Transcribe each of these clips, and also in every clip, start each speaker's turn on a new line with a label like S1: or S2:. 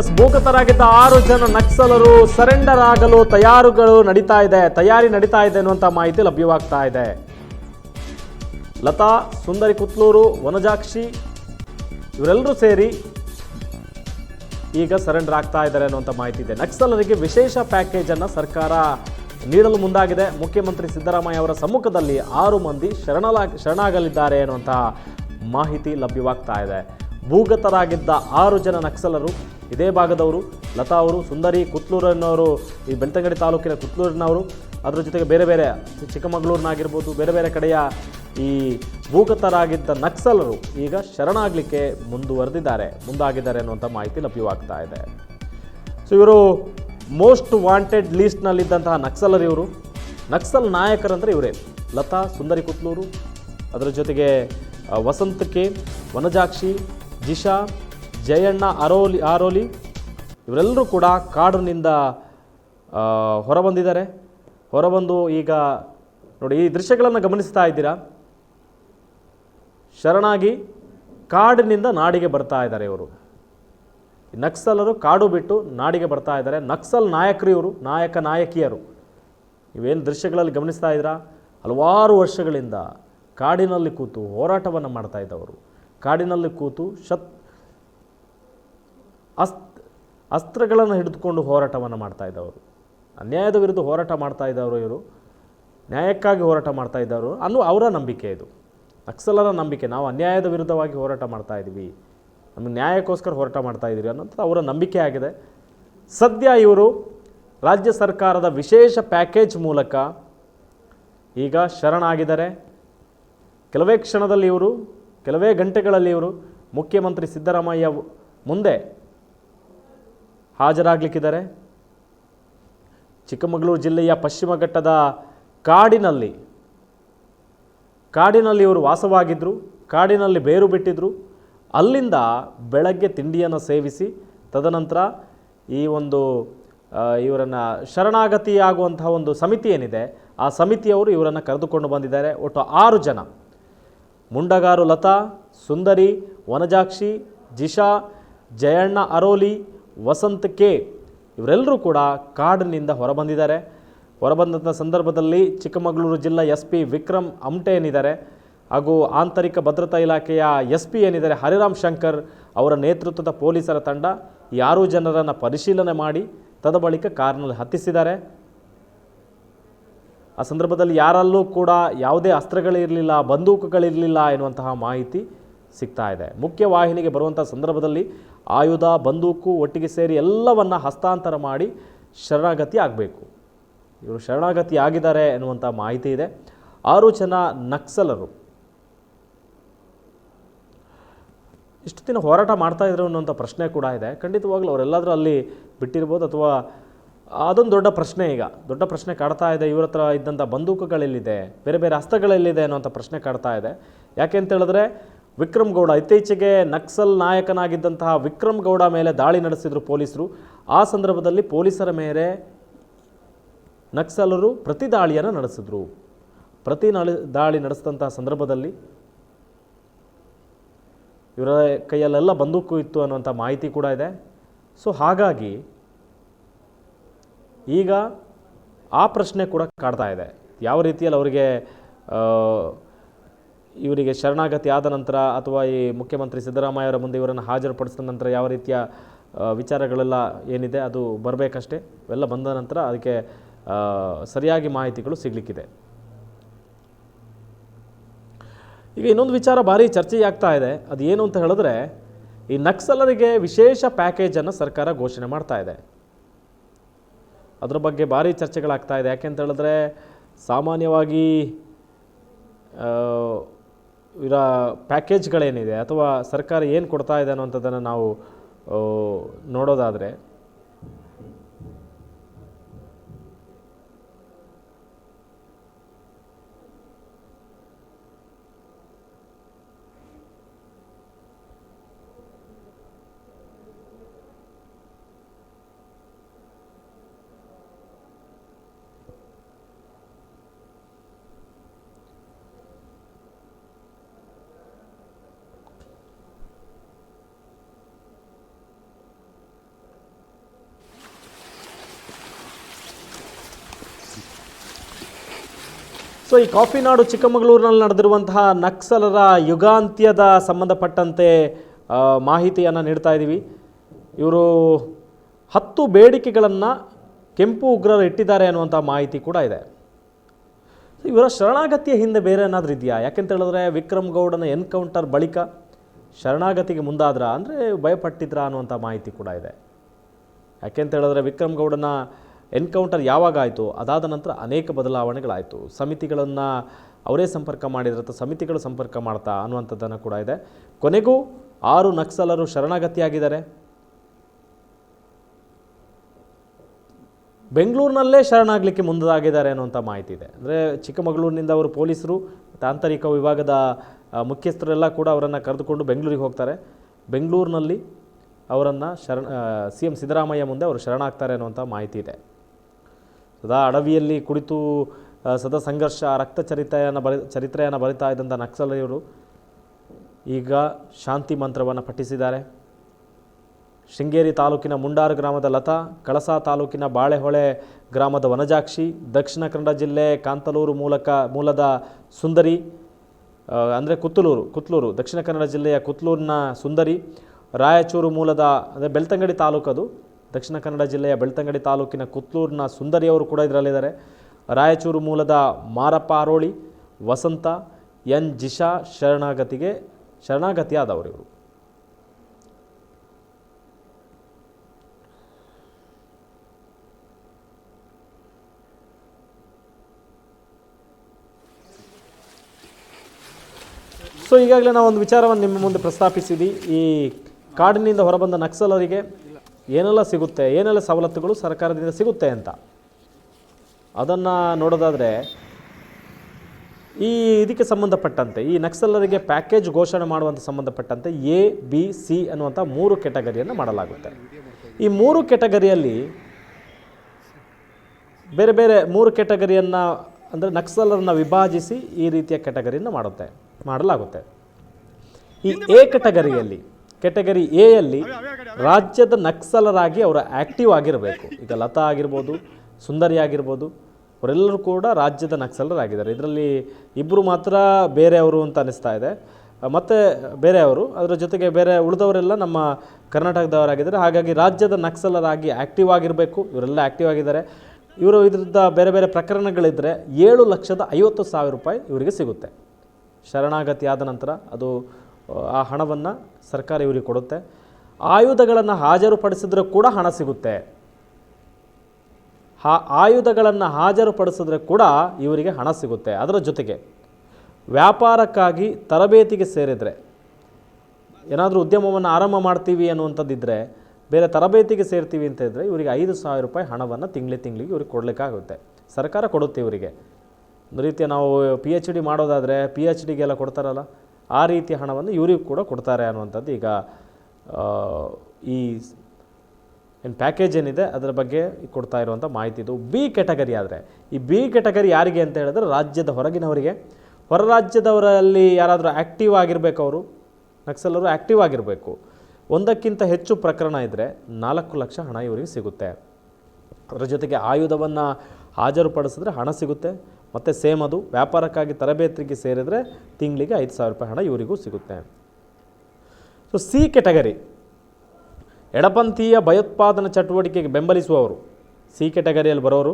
S1: S ಭೂಗತರಾಗಿದ್ದ ಆರು ಜನ ನಕ್ಸಲರು ಸರೆಂಡರ್ ಆಗಲು ತಯಾರುಗಳು ನಡೀತಾ ಇದೆ. ತಯಾರಿ ನಡೀತಾ ಇದೆ ಅನ್ನುವಂಥ ಮಾಹಿತಿ ಲಭ್ಯವಾಗ್ತಾ ಇದೆ. ಲತಾ, ಸುಂದರಿ ಕುತ್ಲೂರು, ವನಜಾಕ್ಷಿ ಇವರೆಲ್ಲರೂ ಸೇರಿ ಈಗ ಸರೆಂಡರ್ ಆಗ್ತಾ ಇದ್ದಾರೆ ಅನ್ನುವಂಥ ಮಾಹಿತಿ ಇದೆ. ನಕ್ಸಲರಿಗೆ ವಿಶೇಷ ಪ್ಯಾಕೇಜ್ ಅನ್ನು ಸರ್ಕಾರ ನೀಡಲು ಮುಂದಾಗಿದೆ. ಮುಖ್ಯಮಂತ್ರಿ ಸಿದ್ದರಾಮಯ್ಯ ಅವರ ಸಮ್ಮುಖದಲ್ಲಿ ಆರು ಮಂದಿ ಶರಣಲ ಶರಣಾಗಲಿದ್ದಾರೆ ಅನ್ನುವಂತಹ ಮಾಹಿತಿ ಲಭ್ಯವಾಗ್ತಾ ಇದೆ. ಭೂಗತರಾಗಿದ್ದ ಆರು ಜನ ನಕ್ಸಲರು, ಇದೇ ಭಾಗದವರು, ಲತಾ ಅವರು, ಸುಂದರಿ ಕುತ್ಲೂರಿನವರು, ಈ ಬೆಳ್ತಂಗಡಿ ತಾಲೂಕಿನ ಕುತ್ಲೂರಿನವರು, ಅದರ ಜೊತೆಗೆ ಬೇರೆ ಬೇರೆ ಚಿಕ್ಕಮಗಳೂರಿನಾಗಿರ್ಬೋದು, ಬೇರೆ ಬೇರೆ ಕಡೆಯ ಈ ಭೂಗತರಾಗಿದ್ದ ನಕ್ಸಲರು ಈಗ ಶರಣಾಗಲಿಕ್ಕೆ ಮುಂದುವರೆದಿದ್ದಾರೆ, ಮುಂದಾಗಿದ್ದಾರೆ ಅನ್ನುವಂಥ ಮಾಹಿತಿ ಲಭ್ಯವಾಗ್ತಾ ಇದೆ. ಸೊ ಇವರು ಮೋಸ್ಟ್ ವಾಂಟೆಡ್ ಲೀಸ್ಟ್ನಲ್ಲಿದ್ದಂತಹ ನಕ್ಸಲರು ಇವರು. ನಕ್ಸಲ್ ನಾಯಕರಂದರೆ ಇವರೇ. ಲತಾ, ಸುಂದರಿ ಕುತ್ಲೂರು, ಅದರ ಜೊತೆಗೆ ವಸಂತ ವಸಂತ್ ಕೆ, ವನಜಾಕ್ಷಿ ಜಿಶಾ, ಜಯಣ್ಣ ಅರೋಲಿ ಆರೋಲಿ, ಇವರೆಲ್ಲರೂ ಕೂಡ ಕಾಡಿನಿಂದ ಹೊರಬಂದಿದ್ದಾರೆ. ಹೊರಬಂದು ಈಗ ನೋಡಿ ಈ ದೃಶ್ಯಗಳನ್ನು ಗಮನಿಸ್ತಾ ಇದ್ದೀರಾ? ಶರಣಾಗಿ ಕಾಡಿನಿಂದ ನಾಡಿಗೆ ಬರ್ತಾ ಇದ್ದಾರೆ ಇವರು. ನಕ್ಸಲರು ಕಾಡು ಬಿಟ್ಟು ನಾಡಿಗೆ ಬರ್ತಾ ಇದ್ದಾರೆ. ನಕ್ಸಲ್ ನಾಯಕರು ಇವರು, ನಾಯಕ ನಾಯಕಿಯರು. ಇವೇನು ದೃಶ್ಯಗಳಲ್ಲಿ ಗಮನಿಸ್ತಾ ಇದ್ದೀರಾ? ಹಲವಾರು ವರ್ಷಗಳಿಂದ ಕಾಡಿನಲ್ಲಿ ಕೂತು ಹೋರಾಟವನ್ನು ಮಾಡ್ತಾ ಇದ್ದವರು. ಕಾಡಿನಲ್ಲಿ ಕೂತು ಶತ್ ಅಸ್ತ್ ಅಸ್ತ್ರಗಳನ್ನು ಹಿಡಿದುಕೊಂಡು ಹೋರಾಟವನ್ನು ಮಾಡ್ತಾ ಇದ್ದವರು. ಅನ್ಯಾಯದ ವಿರುದ್ಧ ಹೋರಾಟ ಮಾಡ್ತಾ ಇದ್ದವರು ಇವರು. ನ್ಯಾಯಕ್ಕಾಗಿ ಹೋರಾಟ ಮಾಡ್ತಾ ಇದ್ದವರು. ಅನ್ನೋ ಅವರ ನಂಬಿಕೆ ಇದು. ನಕ್ಸಲರ ನಂಬಿಕೆ. ನಾವು ಅನ್ಯಾಯದ ವಿರುದ್ಧವಾಗಿ ಹೋರಾಟ ಮಾಡ್ತಾ ಇದ್ದೀವಿ. ನಮಗೆ ನ್ಯಾಯಕ್ಕೋಸ್ಕರ ಹೋರಾಟ ಮಾಡ್ತಾ ಇದ್ದೀವಿ ಅನ್ನೋದು ಅವರ ನಂಬಿಕೆ ಆಗಿದೆ. ಸದ್ಯ ಇವರು ರಾಜ್ಯ ಸರ್ಕಾರದ ವಿಶೇಷ ಪ್ಯಾಕೇಜ್ ಮೂಲಕ ಈಗ ಶರಣಾಗಿದ್ದಾರೆ. ಕೆಲವೇ ಕ್ಷಣದಲ್ಲಿ ಇವರು ಕೆಲವೇ ಗಂಟೆಗಳಲ್ಲಿ ಇವರು ಮುಖ್ಯಮಂತ್ರಿ ಸಿದ್ದರಾಮಯ್ಯ ಮುಂದೆ ಹಾಜರಾಗಲಿಕ್ಕಿದ್ದಾರೆ. ಚಿಕ್ಕಮಗಳೂರು ಜಿಲ್ಲೆಯ ಪಶ್ಚಿಮ ಘಟ್ಟದ ಕಾಡಿನಲ್ಲಿ ಕಾಡಿನಲ್ಲಿ ಇವರು ವಾಸವಾಗಿದ್ದರು ಕಾಡಿನಲ್ಲಿ ಬೇರು ಬಿಟ್ಟಿದ್ದರು ಅಲ್ಲಿಂದ ಬೆಳಗ್ಗೆ ತಿಂಡಿಯನ್ನು ಸೇವಿಸಿ, ತದನಂತರ ಈ ಒಂದು ಇವರನ್ನು ಶರಣಾಗತಿಯಾಗುವಂತಹ ಒಂದು ಸಮಿತಿ ಏನಿದೆ, ಆ ಸಮಿತಿಯವರು ಇವರನ್ನು ಕರೆದುಕೊಂಡು ಬಂದಿದ್ದಾರೆ. ಒಟ್ಟು ಆರು ಜನ. ಮುಂಡಗಾರು ಲತಾ, ಸುಂದರಿ, ವನಜಾಕ್ಷಿ ಜಿಶಾ ಜಯಣ್ಣ ಅರೋಲಿ, ವಸಂತ್ ಕೆ. ಇವರೆಲ್ಲರೂ ಕೂಡ ಕಾಡಿನಿಂದ ಹೊರಬಂದಿದ್ದಾರೆ. ಹೊರಬಂದಂಥ ಸಂದರ್ಭದಲ್ಲಿ ಚಿಕ್ಕಮಗಳೂರು ಜಿಲ್ಲಾ ಎಸ್ ಪಿ ವಿಕ್ರಮ್ ಅಮ್ಟೆ ಏನಿದ್ದಾರೆ ಹಾಗೂ ಆಂತರಿಕ ಭದ್ರತಾ ಇಲಾಖೆಯ ಎಸ್ ಪಿ ಏನಿದ್ದಾರೆ ಹರಿರಾಮ್ ಶಂಕರ್ ಅವರ ನೇತೃತ್ವದ ಪೊಲೀಸರ ತಂಡ ಯಾರು ಜನರನ್ನು ಪರಿಶೀಲನೆ ಮಾಡಿ ತದ ಬಳಿಕ ಕಾರ್ನಲ್ಲಿ ಹತ್ತಿಸಿದ್ದಾರೆ. ಆ ಸಂದರ್ಭದಲ್ಲಿ ಯಾರಲ್ಲೂ ಕೂಡ ಯಾವುದೇ ಅಸ್ತ್ರಗಳಿರಲಿಲ್ಲ, ಬಂದೂಕುಗಳಿರಲಿಲ್ಲ ಎನ್ನುವಂತಹ ಮಾಹಿತಿ ಸಿಗ್ತಾ ಇದೆ. ಮುಖ್ಯ ವಾಹಿನಿಗೆ ಬರುವಂಥ ಸಂದರ್ಭದಲ್ಲಿ ಆಯುಧ, ಬಂದೂಕು ಒಟ್ಟಿಗೆ ಸೇರಿ ಎಲ್ಲವನ್ನ ಹಸ್ತಾಂತರ ಮಾಡಿ ಶರಣಾಗತಿ ಆಗಬೇಕು. ಇವರು ಶರಣಾಗತಿ ಆಗಿದ್ದಾರೆ ಎನ್ನುವಂಥ ಮಾಹಿತಿ ಇದೆ. ಆರು ಜನ ನಕ್ಸಲರು. ಇಷ್ಟು ದಿನ ಹೋರಾಟ ಮಾಡ್ತಾ ಇದ್ರು ಅನ್ನೋಂಥ ಪ್ರಶ್ನೆ ಕೂಡ ಇದೆ. ಖಂಡಿತವಾಗ್ಲೂ ಅವರೆಲ್ಲಾದರೂ ಅಲ್ಲಿ ಬಿಟ್ಟಿರ್ಬೋದು ಅಥವಾ ಅದೊಂದು ದೊಡ್ಡ ಪ್ರಶ್ನೆ ಈಗ. ದೊಡ್ಡ ಪ್ರಶ್ನೆ ಕಾಡ್ತಾ ಇದೆ, ಇವ್ರ ಹತ್ರ ಇದ್ದಂಥ ಬಂದೂಕುಗಳೆಲ್ಲಿದೆ, ಬೇರೆ ಬೇರೆ ಅಸ್ತ್ರಗಳೆಲ್ಲಿದೆ ಅನ್ನೋಂಥ ಪ್ರಶ್ನೆ ಕಾಡ್ತಾ ಇದೆ. ಯಾಕೆ ಅಂತ ಹೇಳಿದ್ರೆ, ವಿಕ್ರಮ್ ಗೌಡ ಇತ್ತೀಚೆಗೆ ನಕ್ಸಲ್ ನಾಯಕನಾಗಿದ್ದಂತಹ ವಿಕ್ರಮ್ ಗೌಡ ಮೇಲೆ ದಾಳಿ ನಡೆಸಿದ್ರು ಪೊಲೀಸರು. ಆ ಸಂದರ್ಭದಲ್ಲಿ ಪೊಲೀಸರ ಮೇಲೆ ನಕ್ಸಲರು ಪ್ರತಿ ದಾಳಿಯನ್ನು ನಡೆಸಿದ್ರು. ಪ್ರತಿ ನಳಿ, ದಾಳಿ ನಡೆಸಿದಂತಹ ಸಂದರ್ಭದಲ್ಲಿ ಇವರ ಕೈಯಲ್ಲೆಲ್ಲ ಬಂದೂಕು ಇತ್ತು ಅನ್ನುವಂಥ ಮಾಹಿತಿ ಕೂಡ ಇದೆ. ಸೊ ಹಾಗಾಗಿ ಈಗ ಆ ಪ್ರಶ್ನೆ ಕೂಡ ಕಾಡ್ತಾ ಇದೆ. ಯಾವ ರೀತಿಯಲ್ಲಿ ಅವರಿಗೆ ಇವರಿಗೆ ಶರಣಾಗತಿ ಆದ ನಂತರ ಅಥವಾ ಈ ಮುಖ್ಯಮಂತ್ರಿ ಸಿದ್ದರಾಮಯ್ಯ ಅವರ ಮುಂದೆ ಇವರನ್ನು ಹಾಜರುಪಡಿಸಿದ ನಂತರ ಯಾವ ರೀತಿಯ ವಿಚಾರಗಳೆಲ್ಲ ಏನಿದೆ ಅದು ಬರಬೇಕಷ್ಟೇ? ಇವೆಲ್ಲ ಬಂದ ನಂತರ ಅದಕ್ಕೆ ಸರಿಯಾಗಿ ಮಾಹಿತಿಗಳು ಸಿಗಲಿಕ್ಕಿದೆ. ಈಗ ಇನ್ನೊಂದು ವಿಚಾರ ಭಾರಿ ಚರ್ಚೆಯಾಗ್ತಾ ಇದೆ. ಅದು ಏನು ಅಂತ ಹೇಳಿದ್ರೆ, ಈ ನಕ್ಸಲರಿಗೆ ವಿಶೇಷ ಪ್ಯಾಕೇಜನ್ನು ಸರ್ಕಾರ ಘೋಷಣೆ ಮಾಡ್ತಾ ಇದೆ. ಅದ್ರ ಬಗ್ಗೆ ಭಾರಿ ಚರ್ಚೆಗಳಾಗ್ತಾ ಇದೆ. ಯಾಕೆ ಅಂತ ಹೇಳಿದ್ರೆ ಸಾಮಾನ್ಯವಾಗಿ ಆ, ಇವರ ಪ್ಯಾಕೇಜ್ಗಳೇನಿದೆ ಅಥವಾ ಸರ್ಕಾರ ಏನು ಕೊಡ್ತಾ ಇದೆ ಅನ್ನುವಂಥದ್ದನ್ನು ನಾವು ನೋಡೋದಾದರೆ ಸೊ ಈ ಕಾಫಿ ನಾಡು ಚಿಕ್ಕಮಗಳೂರಿನಲ್ಲಿ ನಡೆದಿರುವಂತಹ ನಕ್ಸಲರ ಯುಗಾಂತ್ಯದ ಸಂಬಂಧಪಟ್ಟಂತೆ ಮಾಹಿತಿಯನ್ನು ನೀಡ್ತಾ ಇದ್ದೀವಿ ಇವರು ಹತ್ತು ಬೇಡಿಕೆಗಳನ್ನು ಕೆಂಪು ಉಗ್ರರು ಇಟ್ಟಿದ್ದಾರೆ ಅನ್ನುವಂಥ ಮಾಹಿತಿ ಕೂಡ ಇದೆ. ಇವರ ಶರಣಾಗತಿಯ ಹಿಂದೆ ಬೇರೆ ಏನಾದರೂ ಇದೆಯಾ? ಯಾಕೆಂತ ಹೇಳಿದ್ರೆ ವಿಕ್ರಮ್ ಗೌಡನ ಎನ್ಕೌಂಟರ್ ಬಳಿಕ ಶರಣಾಗತಿಗೆ ಮುಂದಾದ್ರ? ಅಂದರೆ ಭಯಪಟ್ಟಿದ್ರಾ ಅನ್ನುವಂಥ ಮಾಹಿತಿ ಕೂಡ ಇದೆ. ಯಾಕೆಂತ ಹೇಳಿದ್ರೆ ವಿಕ್ರಮ್ ಗೌಡನ ಎನ್ಕೌಂಟರ್ ಯಾವಾಗ ಆಯಿತು, ಅದಾದ ನಂತರ ಅನೇಕ ಬದಲಾವಣೆಗಳಾಯಿತು. ಸಮಿತಿಗಳನ್ನು ಅವರೇ ಸಂಪರ್ಕ ಮಾಡಿದ್ರಂಥ ಸಮಿತಿಗಳು ಸಂಪರ್ಕ ಮಾಡ್ತಾ ಅನ್ನುವಂಥದ್ದನ್ನು ಕೂಡ ಇದೆ. ಕೊನೆಗೂ ಆರು ನಕ್ಸಲರು ಶರಣಾಗತಿಯಾಗಿದ್ದಾರೆ. ಬೆಂಗಳೂರಿನಲ್ಲೇ ಶರಣಾಗಲಿಕ್ಕೆ ಮುಂದಾಗಿದ್ದಾರೆ ಅನ್ನುವಂಥ ಮಾಹಿತಿ ಇದೆ. ಅಂದರೆ ಚಿಕ್ಕಮಗಳೂರಿನಿಂದ ಅವರು ಪೊಲೀಸರು ತಾಂತ್ರಿಕ ವಿಭಾಗದ ಮುಖ್ಯಸ್ಥರೆಲ್ಲ ಕೂಡ ಅವರನ್ನು ಕರೆದುಕೊಂಡು ಬೆಂಗಳೂರಿಗೆ ಹೋಗ್ತಾರೆ. ಬೆಂಗಳೂರಿನಲ್ಲಿ ಅವರನ್ನು ಶರಣ ಸಿ ಎಂ ಸಿದ್ದರಾಮಯ್ಯ ಮುಂದೆ ಅವರು ಶರಣಾಗ್ತಾರೆ ಅನ್ನುವಂಥ ಮಾಹಿತಿ ಇದೆ. ಸದಾ ಅಡವಿಯಲ್ಲಿ ಕುಳಿತು ಸದಾ ಸಂಘರ್ಷ ರಕ್ತ ಚರಿತ್ರೆಯನ್ನು ಬರಿ, ಚರಿತ್ರೆಯನ್ನು ಬರಿತಾ ಇದ್ದಂಥ ಈಗ ಶಾಂತಿ ಮಂತ್ರವನ್ನು ಪಠಿಸಿದ್ದಾರೆ. ಶೃಂಗೇರಿ ತಾಲೂಕಿನ ಮುಂಡಾರು ಗ್ರಾಮದ ಲತಾ, ಕಳಸಾ ತಾಲೂಕಿನ ಬಾಳೆಹೊಳೆ ಗ್ರಾಮದ ವನಜಾಕ್ಷಿ, ದಕ್ಷಿಣ ಕನ್ನಡ ಜಿಲ್ಲೆ ಕಾಂತಲೂರು ಮೂಲಕ, ಮೂಲದ ಸುಂದರಿ ಅಂದರೆ ಕುತ್ತಲೂರು, ಕುತ್ಲೂರು, ದಕ್ಷಿಣ ಕನ್ನಡ ಜಿಲ್ಲೆಯ ಕುತ್ಲೂರಿನ ಸುಂದರಿ, ರಾಯಚೂರು ಮೂಲದ ಅಂದರೆ ಬೆಳ್ತಂಗಡಿ ತಾಲೂಕದು. ದಕ್ಷಿಣ ಕನ್ನಡ ಜಿಲ್ಲೆಯ ಬೆಳ್ತಂಗಡಿ ತಾಲೂಕಿನ ಕುತ್ಲೂರಿನ ಸುಂದರಿಯವರು ಕೂಡ ಇದರಲ್ಲಿದ್ದಾರೆ. ರಾಯಚೂರು ಮೂಲದ ಮಾರಪ್ಪ ಆರೋಳಿ, ವಸಂತ, ಎನ್ ಜಿಶಾ ಶರಣಾಗತಿಗೆ ಶರಣಾಗತಿಯಾದವರು ಇವರು. ಸೊ ಈಗಾಗಲೇ ನಾವು ಒಂದು ವಿಚಾರವನ್ನು ನಿಮ್ಮ ಮುಂದೆ ಪ್ರಸ್ತಾಪಿಸಿದ್ವಿ. ಈ ಕಾಡಿನಿಂದ ಹೊರಬಂದ ನಕ್ಸಲರಿಗೆ ಏನೆಲ್ಲ ಸಿಗುತ್ತೆ, ಏನೆಲ್ಲ ಸವಲತ್ತುಗಳು ಸರ್ಕಾರದಿಂದ ಸಿಗುತ್ತೆ ಅಂತ. ಅದನ್ನು ನೋಡೋದಾದರೆ, ಈ ಇದಕ್ಕೆ ಸಂಬಂಧಪಟ್ಟಂತೆ, ಈ ನಕ್ಸಲರಿಗೆ ಪ್ಯಾಕೇಜ್ ಘೋಷಣೆ ಮಾಡುವಂಥ ಸಂಬಂಧಪಟ್ಟಂತೆ ಎ, ಬಿ, ಸಿ ಅನ್ನುವಂಥ ಮೂರು ಕೆಟಗರಿಯನ್ನು ಮಾಡಲಾಗುತ್ತೆ. ಈ ಮೂರು ಕೆಟಗರಿಯಲ್ಲಿ ಬೇರೆ ಬೇರೆ ಮೂರು ಕೆಟಗರಿಯನ್ನು, ಅಂದರೆ ನಕ್ಸಲರನ್ನು ವಿಭಾಜಿಸಿ ಈ ರೀತಿಯ ಕೆಟಗರಿಯನ್ನು ಮಾಡುತ್ತೆ, ಮಾಡಲಾಗುತ್ತೆ. ಈ ಎ ಕೆಟಗರಿಯಲ್ಲಿ ಕೆಟಗರಿ ಎಯಲ್ಲಿ ರಾಜ್ಯದ ನಕ್ಸಲರಾಗಿ ಅವರು ಆ್ಯಕ್ಟಿವ್ ಆಗಿರಬೇಕು. ಈಗ ಲತಾ ಆಗಿರ್ಬೋದು, ಸುಂದರಿ ಆಗಿರ್ಬೋದು, ಅವರೆಲ್ಲರೂ ಕೂಡ ರಾಜ್ಯದ ನಕ್ಸಲರಾಗಿದ್ದಾರೆ. ಇದರಲ್ಲಿ ಇಬ್ಬರು ಮಾತ್ರ ಬೇರೆಯವರು ಅಂತ ಅನಿಸ್ತಾ ಇದೆ. ಮತ್ತು ಬೇರೆಯವರು, ಅದರ ಜೊತೆಗೆ ಬೇರೆ ಉಳಿದವರೆಲ್ಲ ನಮ್ಮ ಕರ್ನಾಟಕದವರಾಗಿದ್ದಾರೆ. ಹಾಗಾಗಿ ರಾಜ್ಯದ ನಕ್ಸಲರಾಗಿ ಆ್ಯಕ್ಟಿವ್ ಆಗಿರಬೇಕು. ಇವರೆಲ್ಲ ಆ್ಯಕ್ಟಿವ್ ಆಗಿದ್ದಾರೆ. ಇವರು ಇದರಿಂದ ಬೇರೆ ಬೇರೆ ಪ್ರಕರಣಗಳಿದ್ದರೆ ಏಳು ಲಕ್ಷದ ಐವತ್ತು ಸಾವಿರ ರೂಪಾಯಿ ಇವರಿಗೆ ಸಿಗುತ್ತೆ. ಶರಣಾಗತಿ ಆದ ನಂತರ ಅದು ಆ ಹಣವನ್ನು ಸರ್ಕಾರ ಇವರಿಗೆ ಕೊಡುತ್ತೆ. ಆಯುಧಗಳನ್ನು ಹಾಜರುಪಡಿಸಿದ್ರೆ ಕೂಡ ಹಣ ಸಿಗುತ್ತೆ. ಹಾ, ಆಯುಧಗಳನ್ನು ಹಾಜರುಪಡಿಸಿದ್ರೆ ಕೂಡ ಇವರಿಗೆ ಹಣ ಸಿಗುತ್ತೆ ಅದರ ಜೊತೆಗೆ. ವ್ಯಾಪಾರಕ್ಕಾಗಿ ತರಬೇತಿಗೆ ಸೇರಿದರೆ, ಏನಾದರೂ ಉದ್ಯಮವನ್ನು ಆರಂಭ ಮಾಡ್ತೀವಿ ಅನ್ನುವಂಥದ್ದಿದ್ದರೆ ಬೇರೆ ತರಬೇತಿಗೆ ಸೇರ್ತೀವಿ ಅಂತ ಇದ್ದರೆ ಇವರಿಗೆ ಐದು ಸಾವಿರ ರೂಪಾಯಿ ಹಣವನ್ನು ತಿಂಗಳಿ ತಿಂಗಳಿಗೆ ಇವ್ರಿಗೆ ಕೊಡಲಿಕ್ಕಾಗುತ್ತೆ. ಸರ್ಕಾರ ಕೊಡುತ್ತೆ ಇವರಿಗೆ. ಒಂದು ರೀತಿಯ ನಾವು ಪಿ ಎಚ್ ಡಿ ಮಾಡೋದಾದರೆ ಪಿ ಎಚ್ ಡಿಗೆಲ್ಲ ಕೊಡ್ತಾರಲ್ಲ ಆ ರೀತಿ ಹಣವನ್ನು ಇವರಿಗೂ ಕೂಡ ಕೊಡ್ತಾರೆ ಅನ್ನುವಂಥದ್ದು ಈಗ ಈ ಏನು ಪ್ಯಾಕೇಜ್ ಏನಿದೆ, ಅದರ ಬಗ್ಗೆ ಕೊಡ್ತಾ ಇರುವಂಥ ಮಾಹಿತಿ ಇದು. ಬಿ ಕೆಟಗರಿ ಆದರೆ, ಈ ಬಿ ಕೆಟಗರಿ ಯಾರಿಗೆ ಅಂತ ಹೇಳಿದ್ರೆ ರಾಜ್ಯದ ಹೊರಗಿನವರಿಗೆ. ಹೊರ ರಾಜ್ಯದವರಲ್ಲಿ ಯಾರಾದರೂ ಆ್ಯಕ್ಟಿವ್ ಆಗಿರಬೇಕು ಅವರು, ನಕ್ಸಲರು ಆ್ಯಕ್ಟಿವ್ ಆಗಿರಬೇಕು. ಒಂದಕ್ಕಿಂತ ಹೆಚ್ಚು ಪ್ರಕರಣ ಇದ್ದರೆ ನಾಲ್ಕು ಲಕ್ಷ ಹಣ ಇವರಿಗೆ ಸಿಗುತ್ತೆ. ಅದರ ಜೊತೆಗೆ ಆಯುಧವನ್ನು ಹಾಜರುಪಡಿಸಿದ್ರೆ ಹಣ ಸಿಗುತ್ತೆ. ಮತ್ತು ಸೇಮ್ ಅದು ವ್ಯಾಪಾರಕ್ಕಾಗಿ ತರಬೇತಿಗೆ ಸೇರಿದರೆ ತಿಂಗಳಿಗೆ ಐದು ಸಾವಿರ ರೂಪಾಯಿ ಹಣ ಇವರಿಗೂ ಸಿಗುತ್ತೆ. ಸೊ ಸಿ ಕೆಟಗರಿ ಎಡಪಂಥೀಯ ಭಯೋತ್ಪಾದನಾ ಚಟುವಟಿಕೆಗೆ ಬೆಂಬಲಿಸುವವರು. ಸಿ ಕೆಟಗರಿಯಲ್ಲಿ ಬರೋರು.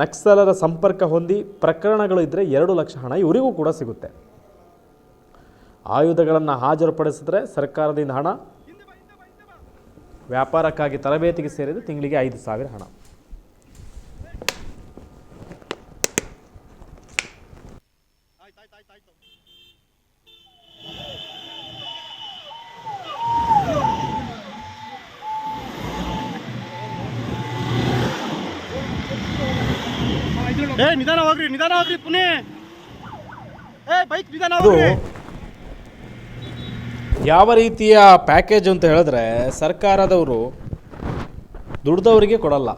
S1: ನಕ್ಸಲರ ಸಂಪರ್ಕ ಹೊಂದಿ ಪ್ರಕರಣಗಳು ಇದ್ದರೆ ಎರಡು ಲಕ್ಷ ಹಣ ಇವರಿಗೂ ಕೂಡ ಸಿಗುತ್ತೆ. ಆಯುಧಗಳನ್ನು ಹಾಜರುಪಡಿಸಿದ್ರೆ ಸರ್ಕಾರದಿಂದ ಹಣ. ವ್ಯಾಪಾರಕ್ಕಾಗಿ ತರಬೇತಿಗೆ ಸೇರಿದರೆ ತಿಂಗಳಿಗೆ ಐದು ಸಾವಿರ ಹಣ
S2: ಏ ನಿಧಾನ ಹೋಗ್ರಿ ನಿಧಾನ ಹೋಗ್ರಿ ಪುಣೆ. ಏ ಬೈಕ್ ನಿಧಾನ
S1: ಇದು
S2: ಹೋಗ್ರಿ.
S1: ಯಾವ ರೀತಿಯ ಪ್ಯಾಕೇಜ್ ಅಂತ ಹೇಳಿದ್ರೆ ಸರ್ಕಾರದವರು ದುಡ್ದವರಿಗೆ ಕೊಡಲ್ಲ.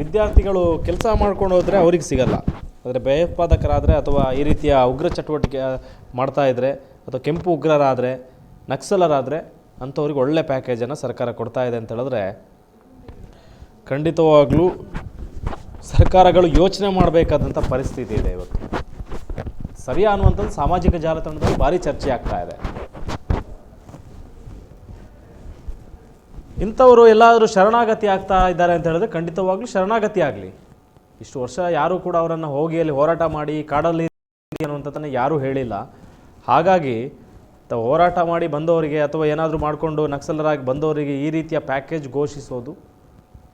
S1: ವಿದ್ಯಾರ್ಥಿಗಳು ಕೆಲಸ ಮಾಡ್ಕೊಂಡು ಹೋದರೆ ಅವ್ರಿಗೆ ಸಿಗಲ್ಲ. ಆದರೆ ಭಯೋತ್ಪಾದಕರಾದರೆ ಅಥವಾ ಈ ರೀತಿಯ ಉಗ್ರ ಚಟುವಟಿಕೆ ಮಾಡ್ತಾ ಇದ್ದರೆ ಅಥವಾ ಕೆಂಪು ಉಗ್ರರಾದರೆ ನಕ್ಸಲರಾದರೆ ಅಂಥವ್ರಿಗೆ ಒಳ್ಳೆ ಪ್ಯಾಕೇಜನ್ನು ಸರ್ಕಾರ ಕೊಡ್ತಾ ಇದೆ ಅಂತ ಹೇಳಿದ್ರೆ ಖಂಡಿತವಾಗ್ಲೂ ಸರ್ಕಾರಗಳು ಯೋಚನೆ ಮಾಡಬೇಕಾದಂಥ ಪರಿಸ್ಥಿತಿ ಇದೆ ಇವತ್ತು. ಸರಿ ಅನ್ನುವಂಥದ್ದು ಸಾಮಾಜಿಕ ಜಾಲತಾಣದಲ್ಲಿ ಭಾರಿ ಚರ್ಚೆ ಆಗ್ತಾ ಇದೆ. ಇಂಥವರು ಎಲ್ಲಾದರೂ ಶರಣಾಗತಿ ಆಗ್ತಾ ಇದ್ದಾರೆ ಅಂತ ಹೇಳಿದ್ರೆ ಖಂಡಿತವಾಗ್ಲೂ ಶರಣಾಗತಿ ಆಗಲಿ. ಇಷ್ಟು ವರ್ಷ ಯಾರೂ ಕೂಡ ಅವರನ್ನು ಹೋಗಿ ಅಲ್ಲಿ ಹೋರಾಟ ಮಾಡಿ ಕಾಡಲ್ಲಿ ಅನ್ನುವಂಥದ್ದನ್ನು ಯಾರೂ ಹೇಳಿಲ್ಲ. ಹಾಗಾಗಿ ಹೋರಾಟ ಮಾಡಿ ಬಂದವರಿಗೆ ಅಥವಾ ಏನಾದರೂ ಮಾಡಿಕೊಂಡು ನಕ್ಸಲರಾಗಿ ಬಂದವರಿಗೆ ಈ ರೀತಿಯ ಪ್ಯಾಕೇಜ್ ಘೋಷಿಸೋದು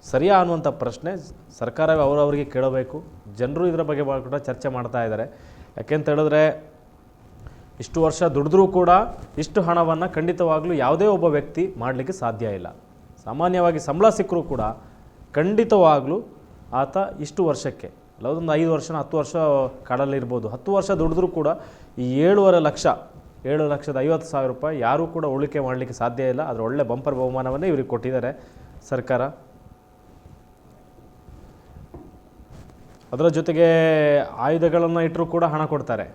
S1: ಸರಿಯಾ ಅನ್ನುವಂಥ ಪ್ರಶ್ನೆ ಸರ್ಕಾರವೇ ಅವರವರಿಗೆ ಕೇಳಬೇಕು. ಜನರು ಇದರ ಬಗ್ಗೆ ಕೂಡ ಚರ್ಚೆ ಮಾಡ್ತಾ ಇದ್ದಾರೆ. ಯಾಕೆಂತ ಹೇಳಿದ್ರೆ ಇಷ್ಟು ವರ್ಷ ದುಡಿದ್ರೂ ಕೂಡ ಇಷ್ಟು ಹಣವನ್ನು ಖಂಡಿತವಾಗಲೂ ಯಾವುದೇ ಒಬ್ಬ ವ್ಯಕ್ತಿ ಮಾಡಲಿಕ್ಕೆ ಸಾಧ್ಯ ಇಲ್ಲ. ಸಾಮಾನ್ಯವಾಗಿ ಸಂಬಳ ಸಿಕ್ಕರೂ ಕೂಡ ಖಂಡಿತವಾಗ್ಲೂ ಆತ ಇಷ್ಟು ವರ್ಷಕ್ಕೆ ಅಲ್ಲದೊಂದು ಐದು ವರ್ಷನ ಹತ್ತು ವರ್ಷ ಕಾಡಲ್ಲಿರ್ಬೋದು ಹತ್ತು ವರ್ಷ ದುಡಿದ್ರೂ ಕೂಡ ಈ ಏಳುವರೆ ಲಕ್ಷ, ಏಳು ಲಕ್ಷದ ಐವತ್ತು ಸಾವಿರ ರೂಪಾಯಿ ಯಾರೂ ಕೂಡ ಉಳಿಕೆ ಮಾಡಲಿಕ್ಕೆ ಸಾಧ್ಯ ಇಲ್ಲ. ಅದರ ಒಳ್ಳೆ ಬಂಪರ್ ಬಹುಮಾನವನ್ನೇ ಇವ್ರಿಗೆ ಕೊಟ್ಟಿದ್ದಾರೆ ಸರ್ಕಾರ. ಅದರ ಜೊತೆಗೆ ಆಯುಧಗಳನ್ನು ಇಟ್ಟರೂ ಕೂಡ ಹಣ ಕೊಡ್ತಾರೆ.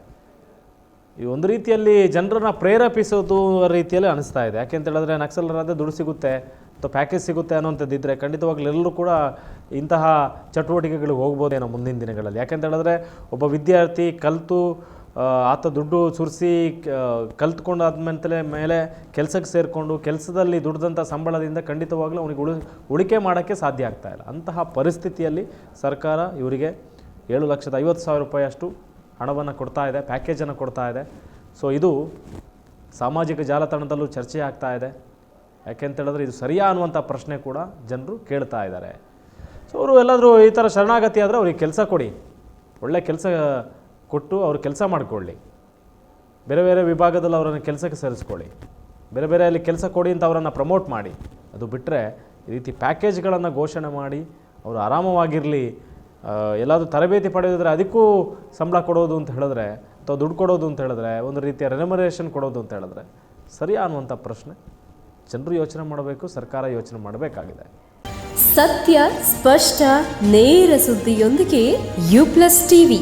S1: ಈ ಒಂದು ರೀತಿಯಲ್ಲಿ ಜನರನ್ನು ಪ್ರೇರೇಪಿಸೋದು ರೀತಿಯಲ್ಲಿ ಅನಿಸ್ತಾ ಇದೆ. ಯಾಕೆಂತ ಹೇಳಿದ್ರೆ ನಕ್ಸಲರಾದ ದುಡ್ಡು ಸಿಗುತ್ತೆ, ಅಥವಾ ಪ್ಯಾಕೇಜ್ ಸಿಗುತ್ತೆ ಅನ್ನೋಂಥದ್ದಿದ್ದರೆ ಖಂಡಿತವಾಗ್ಲೂ ಎಲ್ಲರೂ ಕೂಡ ಇಂತಹ ಚಟುವಟಿಕೆಗಳಿಗೆ ಹೋಗ್ಬೋದೇನೋ ಮುಂದಿನ ದಿನಗಳಲ್ಲಿ. ಯಾಕೆಂತ ಹೇಳಿದ್ರೆ ಒಬ್ಬ ವಿದ್ಯಾರ್ಥಿ ಕಲಿತು ಆತ ದುಡ್ಡು ಸುರಿಸಿ ಕಲ್ತ್ಕೊಂಡಾದ್ಮೇಲೆ ಮೇಲೆ ಕೆಲಸಕ್ಕೆ ಸೇರಿಕೊಂಡು ಕೆಲಸದಲ್ಲಿ ದುಡ್ದಂಥ ಸಂಬಳದಿಂದ ಖಂಡಿತವಾಗಲೂ ಅವನಿಗೆ ಉಳಿ, ಉಳಿಕೆ ಮಾಡೋಕ್ಕೆ ಸಾಧ್ಯ ಆಗ್ತಾ ಇಲ್ಲ. ಅಂತಹ ಪರಿಸ್ಥಿತಿಯಲ್ಲಿ ಸರ್ಕಾರ ಇವರಿಗೆ ಏಳು ಲಕ್ಷದ ಐವತ್ತು ಸಾವಿರ ರೂಪಾಯಿ ಅಷ್ಟು ಹಣವನ್ನು ಕೊಡ್ತಾ ಇದೆ, ಪ್ಯಾಕೇಜನ್ನು ಕೊಡ್ತಾ ಇದೆ. ಸೊ ಇದು ಸಾಮಾಜಿಕ ಜಾಲತಾಣದಲ್ಲೂ ಚರ್ಚೆ ಆಗ್ತಾ ಇದೆ. ಯಾಕೆಂತ ಹೇಳಿದ್ರೆ ಇದು ಸರಿಯಾ ಅನ್ನುವಂಥ ಪ್ರಶ್ನೆ ಕೂಡ ಜನರು ಕೇಳ್ತಾ ಇದ್ದಾರೆ. ಸೊ ಅವರು ಎಲ್ಲಾದರೂ ಈ ಥರ ಶರಣಾಗತಿ ಆದರೆ ಅವ್ರಿಗೆ ಕೆಲಸ ಕೊಡಿ. ಒಳ್ಳೆ ಕೆಲಸ ಕೊಟ್ಟು ಅವ್ರು ಕೆಲಸ ಮಾಡಿಕೊಳ್ಳಿ. ಬೇರೆ ಬೇರೆ ವಿಭಾಗದಲ್ಲಿ ಅವರನ್ನು ಕೆಲಸಕ್ಕೆ ಸೇರಿಸ್ಕೊಳ್ಳಿ. ಬೇರೆ ಬೇರೆ ಅಲ್ಲಿ ಕೆಲಸ ಕೊಡಿ ಅಂತ ಅವರನ್ನು ಪ್ರಮೋಟ್ ಮಾಡಿ. ಅದು ಬಿಟ್ಟರೆ ಈ ರೀತಿ ಪ್ಯಾಕೇಜ್ಗಳನ್ನು ಘೋಷಣೆ ಮಾಡಿ, ಅವರು ಆರಾಮವಾಗಿರಲಿ ಎಲ್ಲಾದರೂ ತರಬೇತಿ ಪಡೆಯೋದ್ರೆ ಅದಕ್ಕೂ ಸಂಬಳ ಕೊಡೋದು ಅಂತ ಹೇಳಿದ್ರೆ ಅಥವಾ ದುಡ್ಡು ಕೊಡೋದು ಅಂತ ಹೇಳಿದ್ರೆ, ಒಂದು ರೀತಿಯ ರೆನಮರೇಷನ್ ಕೊಡೋದು ಅಂತ ಹೇಳಿದ್ರೆ ಸರಿ ಅನ್ನುವಂಥ ಪ್ರಶ್ನೆ ಜನರು ಯೋಚನೆ ಮಾಡಬೇಕು, ಸರ್ಕಾರ ಯೋಚನೆ ಮಾಡಬೇಕಾಗಿದೆ.
S3: ಸತ್ಯ, ಸ್ಪಷ್ಟ, ನೇರ ಸುದ್ದಿಯೊಂದಿಗೆ ಯು ಪ್ಲಸ್ ಟಿವಿ